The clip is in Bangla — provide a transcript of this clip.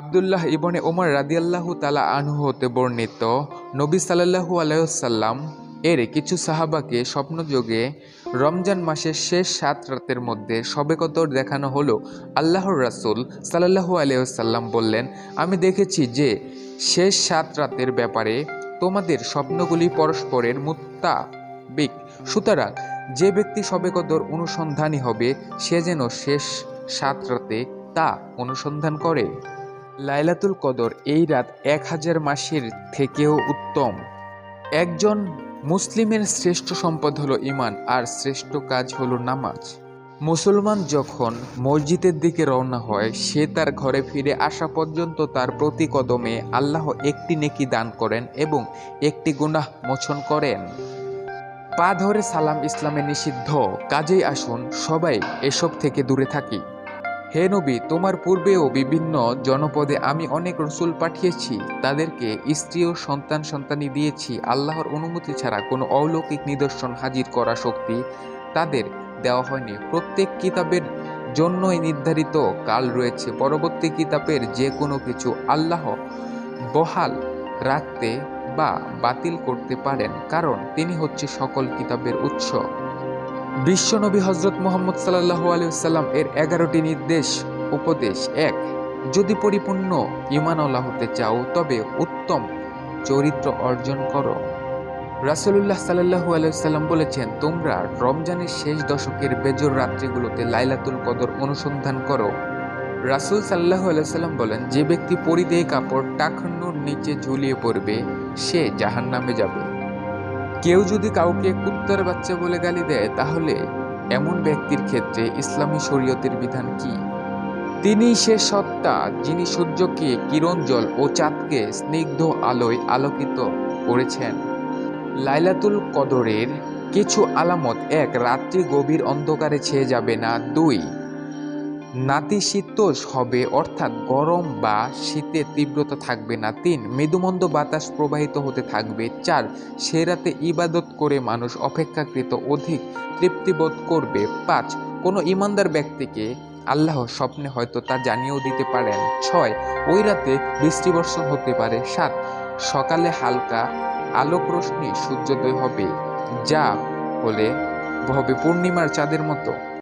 আবদুল্লাহ ইবনে ওমর রাদিয়াল্লাহু তালা আনহু হতে বর্ণিত নবী সাল্লাল্লাহু আলাইসাল্লাম এর কিছু সাহাবাকে স্বপ্নযোগে রমজান মাসের শেষ সাত রাতের মধ্যে সবে কদর দেখানো হলো আল্লাহর রাসূল সাল্লাল্লাহু আলাইসাল্লাম বললেন, আমি দেখেছি যে শেষ সাত রাতের ব্যাপারে তোমাদের স্বপ্নগুলি পরস্পরের মুত্তাবিক। সুতরাং যে ব্যক্তি সবে কদর অনুসন্ধানী হবে, সে যেন শেষ সাত রাতে তা অনুসন্ধান করে। লাইলাতুল কদর এই রাত এক হাজার মাসের থেকেও উত্তম। একজন মুসলিমের শ্রেষ্ঠ সম্পদ হলো ইমান আর শ্রেষ্ঠ কাজ হলো নামাজ। মুসলমান যখন মসজিদের দিকে রওনা হয়, সে তার ঘরে ফিরে আসা পর্যন্ত তার প্রতি কদমে আল্লাহ একটি নেকি দান করেন এবং একটি গুনাহ মোচন করেন। পা ধরে সালাম ইসলামে নিষিদ্ধ। কাজেই আসুন, সবাই এসব থেকে দূরে থাকি। হে নবী, তোমার পূর্বেও বিভিন্ন জনপদে আমি অনেক রসুল পাঠিয়েছি, তাদেরকে স্ত্রী ও সন্তান সন্তানি দিয়েছি। আল্লাহর অনুমতি ছাড়া কোনো অলৌকিক নিদর্শন হাজির করা শক্তি তাদের দেওয়া হয়নি। প্রত্যেক কিতাবের জন্যই নির্ধারিত কাল রয়েছে। পরবর্তী কিতাবের যে কোনো কিছু আল্লাহ বহাল রাখতে বা বাতিল করতে পারেন, কারণ তিনি হচ্ছে সকল কিতাবের উৎস। বিশ্বনবী হজরত মোহাম্মদ সাল্লাহ আলিয়াল্লাম এর এগারোটি নির্দেশ, উপদেশ এক, যদি পরিপূর্ণ ইমানওয়ালা হতে চাও, তবে উত্তম চরিত্র অর্জন করো। রাসুলুল্লাহ সাল্লাহু আলাইসাল্লাম বলেছেন, তোমরা রমজানের শেষ দশকের বেজর রাত্রিগুলোতে লাইলাতুল কদর অনুসন্ধান করো। রাসুল সাল্লাহ আলাইসাল্লাম বলেন, যে ব্যক্তি পরিদেয় কাপড় টাকনুর নিচে ঝুলিয়ে পড়বে, সে জাহান নামে যাবে। কেউ যদি কাউকে কুত্তার বাচ্চা বলে গালি দেয়, তাহলে এমন ব্যক্তির ক্ষেত্রে ইসলামী শরীয়তের বিধান কি? তিনি সে সত্তা যিনি সূর্যকে কিরণ জল ও চাঁদকে স্নিগ্ধ আলোয় আলোকিত করেছেন। লাইলাতুল কদরের কিছু আলামত এক রাত্রি গভীর অন্ধকারে ছেয়ে যাবে না দুই নাতিশীতোষ হবে, অর্থাৎ গরম বা শীতের তীব্রতা থাকবে না। তিন, মৃদুমন্দ বাতাস প্রবাহিত হতে থাকবে। চার, সে রাতে ইবাদত করে মানুষ অপেক্ষাকৃত অধিক তৃপ্তিবোধ করবে। পাঁচ, কোনো ইমানদার ব্যক্তিকে আল্লাহ স্বপ্নে হয়তো তা জানিয়েও দিতে পারেন। ছয়, ওই রাতে বৃষ্টিবর্ষণ হতে পারে। সাত, সকালে হালকা আলোক রশ্মি সূর্যোদয় হবে, যা হলে হবে পূর্ণিমার চাঁদের মতো।